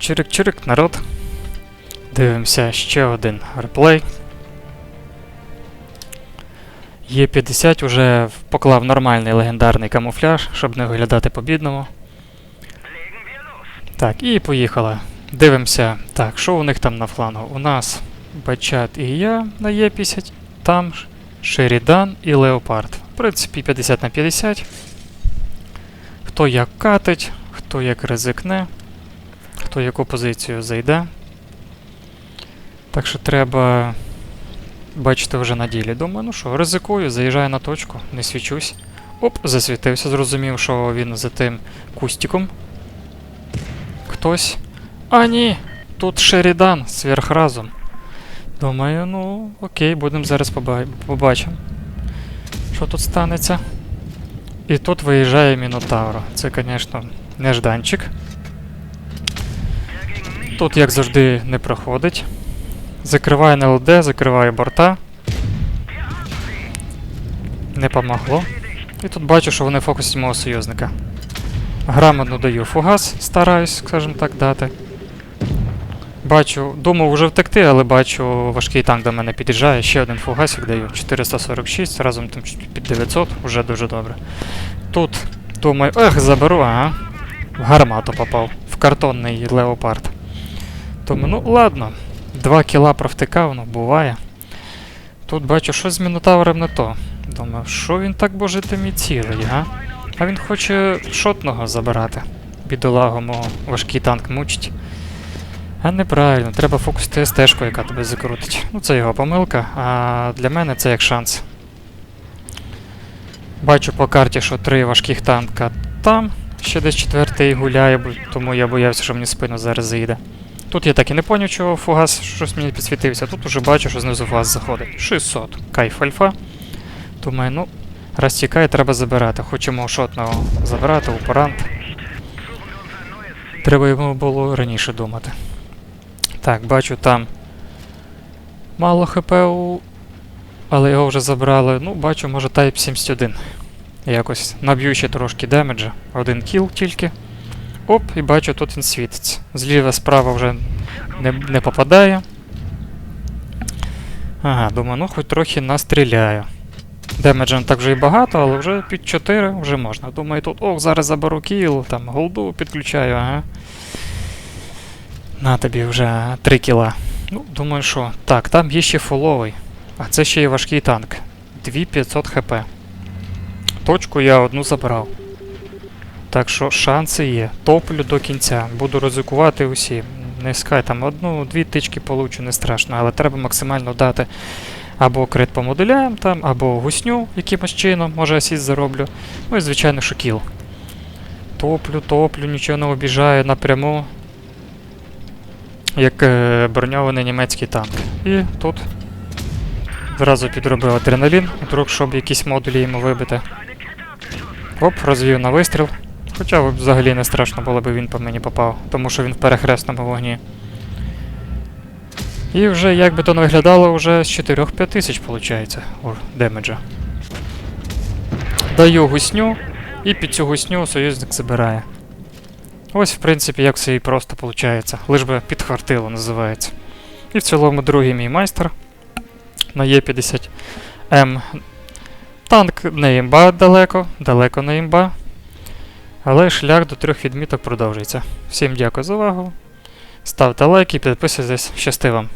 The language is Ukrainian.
Чирик-чирик, народ. Дивимося ще один реплей. Є 50 уже поклав нормальний легендарний камуфляж, щоб не виглядати по-бідному. Так, і поїхали. Дивимося. Так, що у них там на флангу? У нас Бачат і я на Є50, там Шерідан і Леопард. В принципі, 50 на 50. Хто як катить, хто як ризикне, хто яку позицію зайде. Так що треба бачити вже на ділі. Думаю, ну що, ризикую, заїжджаю на точку, не свічусь. Оп, засвітився, зрозумів, що він за тим кустиком. Хтось. А ні! Тут Шерідан, сверхразум. Думаю, ну окей, будемо зараз поба- побачимо. Що тут станеться. І тут виїжджає Мінотавро. Це, звісно, нежданчик. Тут, як завжди, не проходить. Закриває НЛД, закриває борта. Не помогло. І тут бачу, що вони фокусять мого союзника. Грамотно даю фугас, стараюсь, скажімо так, дати. Бачу, думав вже втекти, але бачу, важкий танк до мене під'їжджає. Ще один фугасик даю. 446, разом там під 900, вже дуже добре. Тут думаю, ех, заберу, ага. В гармату попав. В картонний леопард. Думаю, ну ладно. Два кіла провтикав, ну буває. Тут бачу, що з Мінотавром не то. Думаю, що він так божити мій цілий, га? А він хоче шотного забирати. Бідолагу мого важкий танк мучить. А неправильно, треба фокусити СТ-шку, яка тебе закрутить. Ну це його помилка, а для мене це як шанс. Бачу по карті, що три важких танка там, ще десь четвертий гуляє, тому я боявся, що мені спину зараз заїде. Тут я так і не поняв, чого фугас щось мені підсвітився. Тут уже бачу, що знизу фугас заходить. 600. Кайф альфа. Думаю, ну, раз тікає, треба забирати. Хочемо шотного забирати, упорант. Треба йому було раніше думати. Так, бачу там мало хп, у... але його вже забрали. Ну, бачу, може Type 71. Якось наб'ю ще трошки демеджа. Один кіл тільки. Оп, і бачу, тут він світиться. Зліва справа вже не, не попадає. Ага, думаю, ну хоч трохи настріляю. Демеджа не так вже і багато, але вже під 4 вже можна. Думаю, тут, ох, зараз заберу кіл, там голду підключаю, ага. На тобі вже 3 кіла. Ну, думаю, що. Так, там є ще фуловий. А це ще й важкий танк. 2500 хп. Точку я одну забрав. Так що шанси є. Топлю до кінця. Буду ризикувати усі. Не скай там одну-дві тички получу, не страшно, але треба максимально дати або крит по модулям, там, або гусню якимось чином, може асіст зароблю. Ну і звичайно, що кіл. Топлю, топлю, нічого не обіжаю напряму. Як е, броньований німецький танк. І тут зразу підробив адреналін, вдруг, щоб якісь модулі йому вибити. Оп, розвів на вистріл. Хоча взагалі не страшно було б він по мені попав, тому що він в перехресному вогні. І вже як би то не виглядало, вже з 4-5 тисяч виходить демеджа. Даю гусню, і під цю гусню союзник забирає. Ось, в принципі, як все і просто виходить. Лиш би підхвартило називається. І в цілому другий мій майстер на Є50М. Танк не імба далеко, далеко не імба. Але шлях до трьох відміток продовжується. Всім дякую за увагу. Ставте лайки, підписуйтесь. Щасти вам!